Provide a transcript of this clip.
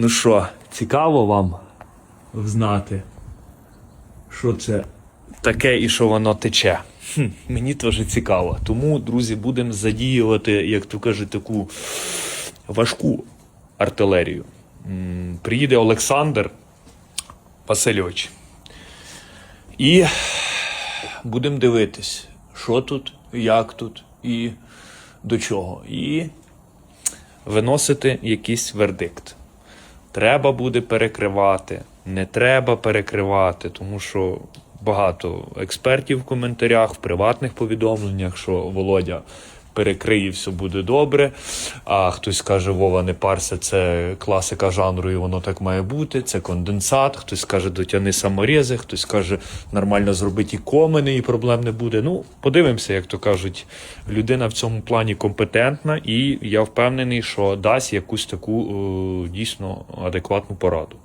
Ну що, цікаво вам знати, що це таке і що воно тече. Хм, мені теж цікаво. Тому, друзі, будемо задіювати, як то кажуть, таку важку артилерію. Приїде Олександр Васильович. І будемо дивитись, що тут, як тут і до чого. І виносити якийсь вердикт. Треба буде перекривати, не треба перекривати, тому що багато експертів в коментарях, в приватних повідомленнях, що Володя перекриє, все буде добре. А хтось каже, Вова, не парся, це класика жанру, і воно так має бути. Це конденсат. Хтось каже, дотяни саморези, хтось каже, нормально зробити і комини, і проблем не буде. Ну, подивимося, як то кажуть, людина в цьому плані компетентна, і я впевнений, що дасть якусь таку е, дійсно адекватну пораду.